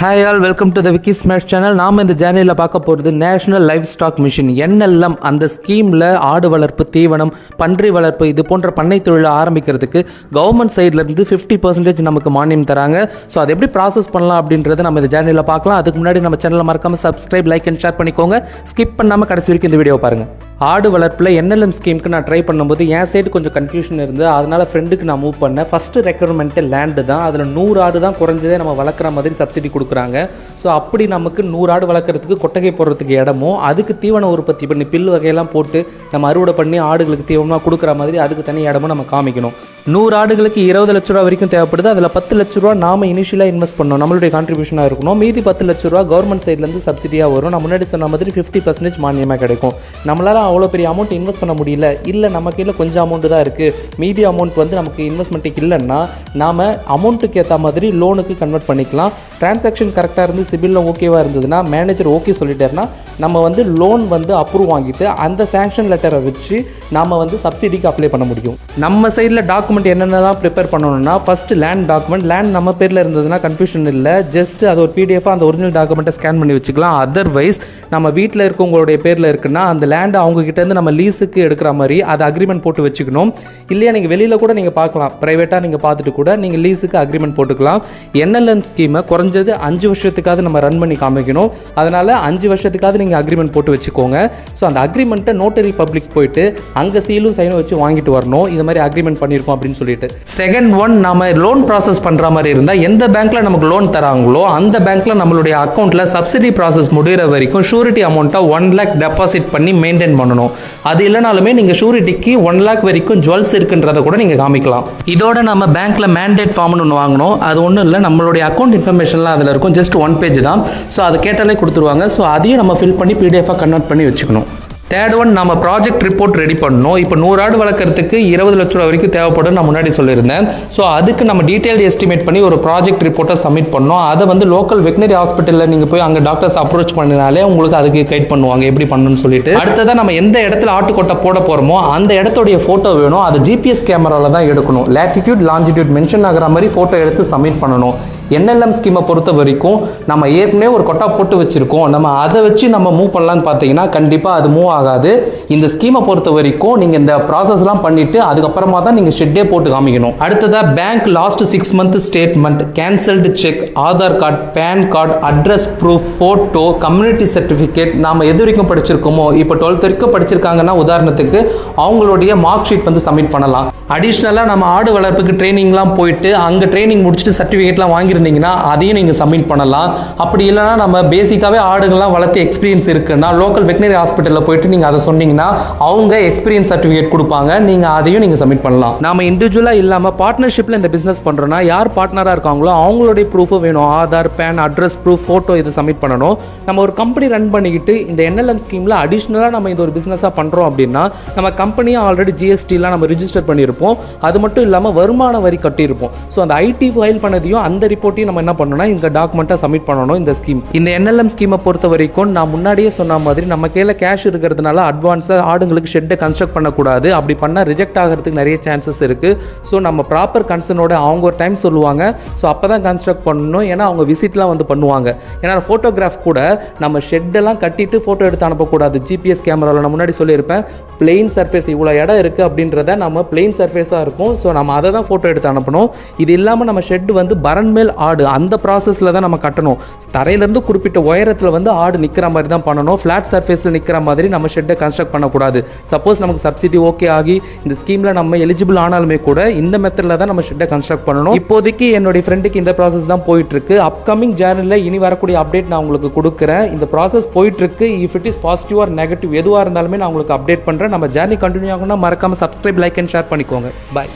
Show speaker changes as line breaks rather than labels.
Hi all welcome to the Vicky smash channel நாம் இந்த ஜேர்னியில் பார்க்க போகிறது national livestock mission NLM அந்த ஸ்கீமில் ஆடு வளர்ப்பு தீவனம் பன்றி வளர்ப்பு இது போன்ற பண்ணை தொழிலை ஆரம்பிக்கிறதுக்கு கவர்மெண்ட் சைட்லேருந்து ஃபிஃப்டி பர்சன்டேஜ் நமக்கு மானியம் தராங்க. ஸோ அதை எப்படி ப்ராசஸ் பண்ணலாம் அப்படின்றத நம்ம இந்த ஜேர்னியில் பார்க்கலாம். அதுக்கு முன்னாடி நம்ம சேனலை மறக்காமல் சப்ஸ்கிரைப் லைக் அண்ட் ஷேர் பண்ணிக்கோங்க. ஸ்கிப் பண்ணாமல் கடைசி வரைக்கும் இந்த வீடியோ பாருங்கள் ஆடு வளர்ப்பில் என்எல்எம் ஸ்கீமுக்கு நான் ட்ரை பண்ணும்போது என் சைடு கொஞ்சம் கன்ஃபியூஷன் இருந்து அதனால் ஃப்ரெண்டுக்கு நான் மூவ் பண்ணேன். ஃபஸ்ட்டு ரெக்குயர்மெண்ட்டு லேண்டு தான். அதில் நூறு ஆடு தான் குறைஞ்சதே நம்ம வளர்க்குற மாதிரி சப்சிடி கொடுக்குறாங்க. ஸோ அப்படி நமக்கு நூறு ஆடு வளர்க்குறதுக்கு கொட்டகை போடுறதுக்கு இடமும் அதுக்கு தீவன உற்பத்தி பண்ணி பில் வகையெல்லாம் போட்டு நம்ம அறுவடை பண்ணி ஆடுகளுக்கு தீவனமாக கொடுக்குற மாதிரி அதுக்கு தனி இடமும் நம்ம காமிக்கணும். நூறு ஆடுகளுக்கு இருபது லட்ச ரூபா வரைக்கும் தேவைப்படுது. அதில் பத்து லட்ச ரூபா நாம இனிஷியலாக இன்வெஸ்ட் பண்ணோம் நம்மளுடைய கான்ட்ரிபியூஷனாக இருக்கணும். மீதி பத்து லட்ச ரூபா கவர்மெண்ட் சைட்லேருந்து சப்சிடியாக வரும். நான் முன்னாடி சொன்ன மாதிரி ஃபிஃப்டி பர்சன்டேஜ் மானியமாக கிடைக்கும். நம்மளால் அவ்வளோ பெரிய அமௌண்ட் இன்வெஸ்ட் பண்ண முடியல. இல்லை நம்ம கையில் கொஞ்சம் அமௌண்ட் தான் இருக்குது மீதி அமௌண்ட் வந்து நமக்கு இன்வெஸ்ட்மெண்ட்டுக்கு இல்லைன்னா நாம் அமௌண்ட்டுக்கு ஏற்ற மாதிரி லோனுக்கு கன்வெர்ட் பண்ணிக்கலாம். டிரான்சாக்ஷன் கரெக்டாக இருந்து சிபிலில் ஓகேவாக இருந்ததுன்னா மேனேஜர் ஓகே சொல்லிட்டாருன்னா நம்ம வந்து லோன் வந்து அப்ரூவ் வாங்கிட்டு அந்த சேங்ஷன் லெட்டரை வச்சு நாம் வந்து சப்சிடிக்கு அப்ளை பண்ண முடியும். நம்ம சைடில் டாக்குமெண்ட் என்னென்னலாம் ப்ரிப்பேர் பண்ணணும்னா ஃபஸ்ட்டு லேண்ட் டாக்குமெண்ட் லேண்ட் நம்ம பேரில் இருந்ததுன்னா கன்ஃபியூஷன் இல்லை. ஜஸ்ட் அது ஒரு பிடிஎஃபாக அந்த ஒரிஜினல் டாக்குமெண்ட்டை ஸ்கேன் பண்ணி வச்சுக்கலாம். அதர்வைஸ் நம்ம வீட்டில் இருக்கவங்களுடைய பேரில் இருக்குன்னா அந்த லேண்ட் அவங்ககிட்டேருந்து நம்ம லீஸுக்கு எடுக்கிற மாதிரி அதை அக்ரிமெண்ட் போட்டு வச்சுக்கணும். இல்லையா நீங்கள் வெளியில் கூட நீங்கள் பார்க்கலாம். ப்ரைவேட்டாக நீங்கள் பார்த்துட்டு கூட நீங்கள் லீஸுக்கு அக்ரிமெண்ட் போட்டுக்கலாம். என்எல்எம் ஸ்கீமை குறைஞ்சது அஞ்சு வருஷத்துக்காவது நம்ம ரன் பண்ணி காமிக்கணும். அதனால் அஞ்சு வருஷத்துக்காவது நீங்கள் அக்ரிமெண்ட் போட்டு வச்சுக்கோங்க. ஸோ அந்த அக்ரிமெண்ட்டை நோட்டரி பப்ளிக் போயிட்டு அங்கே சீலும் சைனும் வச்சு வாங்கிட்டு வரணும். இது மாதிரி அக்ரிமெண்ட் பண்ணியிருக்கோம் அப்படின்னு சொல்லிட்டு. செகண்ட் ஒன் நம்ம லோன் ப்ராசஸ் பண்ணுற மாதிரி இருந்தால் எந்த பேங்க்கில் நமக்கு லோன் தராங்களோ அந்த பேங்க்கில் நம்மளுடைய அக்கௌண்ட்டில் சப்சிடி ப்ராசஸ் முடிகிற வரைக்கும் ஷூரிட்டி அமௌண்ட்டை ஒன் லேக் டெபாசிட் பண்ணி மெயின்டைன் பண்ணணும். அது இல்லைனாலுமே நீங்கள் ஷூரிட்டிக்கு ஒன் லேக் வரைக்கும் ஜுவல்ஸ் இருக்குன்றதை கூட நீங்கள் காமிக்கலாம். இதோட நம்ம பேங்க்கில் மேண்டேட் ஃபார்ம்னு ஒன்று வாங்கணும். அது ஒன்றும் இல்லை நம்மளுடைய அக்கௌண்ட் இன்ஃபர்மேஷன்லாம் அதில் இருக்கும். ஜஸ்ட் ஒன் பேஜ் தான். ஸோ அதை கேட்டாலே கொடுத்துருவாங்க. ஸோ அதையும் நம்ம ஃபில் பண்ணி பிடிஎஃபாக கன்வெர்ட் பண்ணி வச்சுக்கணும். தேர்ட் ஒன் நம்ம ப்ராஜெக்ட் ரிப்போர்ட் ரெடி பண்ணணும். இப்போ நூறு ஆடு வளர்க்குறதுக்கு இருபது லட்ச ரூபா வரைக்கும் தேவைப்படும் நான் முன்னாடி சொல்லியிருந்தேன். ஸோ அதுக்கு நம்ம டீட்டெயில் எஸ்டிமேட் பண்ணி ஒரு ப்ராஜெக்ட் ரிப்போர்ட்டை சப்மிட் பண்ணோம். அதை வந்து லோக்கல் வெட்டினரி ஹாஸ்பிட்டலில் நீங்கள் போய் அங்கே டாக்டர்ஸ் அப்ரோச் பண்ணினாலே உங்களுக்கு அதுக்கு கைட் பண்ணுவாங்க எப்படி பண்ணணும்னு சொல்லிட்டு. அடுத்ததாக நம்ம எந்த இடத்துல ஆட்டுக்கொட்டை போட போகிறோமோ அந்த இடத்துடைய ஃபோட்டோ வேணும். அது ஜிபிஎஸ் கேமராவில் தான் எடுக்கணும். லேட்டிடியூட் லாஞ்சிடியூட் மென்ஷன் ஆகிற மாதிரி ஃபோட்டோ எடுத்து சப்மிட் பண்ணணும். என்எல்எம் ஸ்கீமை பொறுத்த வரைக்கும் நம்ம ஏற்கனவே ஒரு கொட்டா போட்டு வச்சுருக்கோம். நம்ம அதை வச்சு நம்ம மூவ் பண்ணலான்னு பார்த்தீங்கன்னா கண்டிப்பாக அது மூவ் ஆகாது. இந்த ஸ்கீமை பொறுத்த வரைக்கும் நீங்கள் இந்த ப்ராசஸ்லாம் பண்ணிவிட்டு அதுக்கப்புறமா தான் நீங்கள் ஷெட்டே போட்டு காமிக்கணும். அடுத்ததாக bank last six month statement cancelled cheque Aadhaar card PAN card address proof photo community certificate நாம் எது வரைக்கும் படிச்சிருக்கோமோ இப்போ டுவெல்த் வரைக்கும் படிச்சிருக்காங்கன்னா உதாரணத்துக்கு அவங்களுடைய மார்க் ஷீட் வந்து சப்மிட் பண்ணலாம். அடிஷ்னலாக நம்ம ஆடு வளர்ப்புக்கு ட்ரைனிங்லாம் போயிட்டு அங்கே ட்ரைனிங் முடிச்சுட்டு சர்டிஃபிகேட்லாம் இருந்தீங்கன்னா அதையும் நீங்கள் சப்மிட் பண்ணலாம். அப்படி இல்லைனா நம்ம பேசிக்காகவே ஆடுகள்லாம் வளர்த்து எக்ஸ்பீரியன்ஸ் இருக்குன்னா லோக்கல் வெட்டினரி ஹாஸ்பிட்டலில் போயிட்டு நீங்கள் அதை சொன்னீங்கன்னா அவங்க எக்ஸ்பீரியன்ஸ் சர்டிஃபிகேட் கொடுப்பாங்க. நீங்கள் அதையும் நீங்கள் சப்மிட் பண்ணலாம். நாம இண்டிவிஜுவலாக இல்லாமல் பார்ட்னர்ஷிப்பில் இந்த பிஸ்னஸ் பண்ணுறோன்னா யார் பார்ட்னராக இருக்காங்களோ அவங்களுடைய ப்ரூஃபும் வேணும். Aadhaar PAN address proof photo இதை சப்மிட் பண்ணணும். நம்ம ஒரு கம்பெனி ரன் பண்ணிக்கிட்டு இந்த என்எல்எம் ஸ்கீமில் அடிஷ்னலாக நம்ம இந்த ஒரு பிஸ்னஸாக பண்ணுறோம் அப்படின்னா நம்ம கம்பெனியும் ஆல்ரெடி ஜிஎஸ்டிலாம் நம்ம ரிஜிஸ்டர் பண்ணியிருப்போம். அது மட்டும் இல்லாமல் வருமான வரி கட்டியிருப்போம். ஸோ அந்த ஐடி ஃபைல் பண்ணதையும் அந்த ரிப்போர்ட் போட்டி நம்ம என்ன பண்ணணும்னா இந்த டாக்குமெண்ட்டாக சப்மிட் பண்ணணும் இந்த ஸ்கீம் இந்த என்எல்எம் ஸ்கீமை பொறுத்த வரைக்கும் நான் முன்னாடியே சொன்ன மாதிரி நம்ம கையில் கேஷ் இருக்கிறதுனால அட்வான்ஸாக ஆடுங்களுக்கு ஷெட்டை கன்ஸ்ட்ரக்ட் பண்ணக்கூடாது. அப்படி பண்ணால் ரிஜெக்ட் ஆகிறதுக்கு நிறைய சான்சஸ் இருக்குது ஸோ நம்ம ப்ராப்பர் கன்சர்னோட அவங்க ஒரு டைம் சொல்லுவாங்க. ஸோ அப்போ தான் கன்ஸ்ட்ரக்ட் பண்ணணும். ஏன்னா அவங்க விசிட்லாம் வந்து பண்ணுவாங்க. ஏன்னா ஃபோட்டோகிராஃப் கூட நம்ம ஷெட்டெல்லாம் கட்டிட்டு ஃபோட்டோ எடுத்து அனுப்பக்கூடாது. ஜிபிஎஸ் கேமராவில் நான் முன்னாடி சொல்லியிருப்பேன் பிளெயின் சர்ஃபேஸ் இவ்வளோ இடம் இருக்குது அப்படின்றத நம்ம பிளெயின் சர்ஃபேஸாக இருக்கும். ஸோ நம்ம அதை தான் ஃபோட்டோ எடுத்து அனுப்பணும். இது இல்லாமல் நம்ம ஷெட் வந்து பரன் ஆடு அந்த ப்ராசஸில் தான் நம்ம கட்டணும். தரையிலேருந்து குறிப்பிட்ட உயரத்தில் வந்து ஆடு நிற்கிற மாதிரி தான் பண்ணணும். ஃப்ளாட் சர்ஃபேஸில் நிற்கிற மாதிரி நம்ம ஷெட்டை கன்ஸ்ட்ரக்ட் பண்ணக்கூடாது. சப்போஸ் நமக்கு சப்சிடி ஓகே ஆகி இந்த ஸ்கீமில் நம்ம எலிஜிபிள் ஆனாலுமே கூட இந்த மெத்தடில் தான் நம்ம ஷெட்டை கன்ஸ்ட்ரக்ட் பண்ணணும். இப்போதைக்கு என்னுடைய ஃப்ரெண்டுக்கு இந்த ப்ராசஸ் தான் போயிட்டுருக்கு. அப்கமிங் ஜேர்னலில் இனி வரக்கூடிய அப்டேட் நான் உங்களுக்கு கொடுக்குறேன். இந்த ப்ராசஸ் போயிட்டுருக்கு. If it is positive or negative எதுவாக இருந்தாலுமே நான் உங்களுக்கு அப்டேட் பண்ணுறேன் நம்ம ஜேர்னி கண்டினியூ ஆகணும்னா மறக்காமல் சப்ஸ்கிரைப் லைக் அண்ட் ஷேர் பண்ணிக்கோங்க. பாய்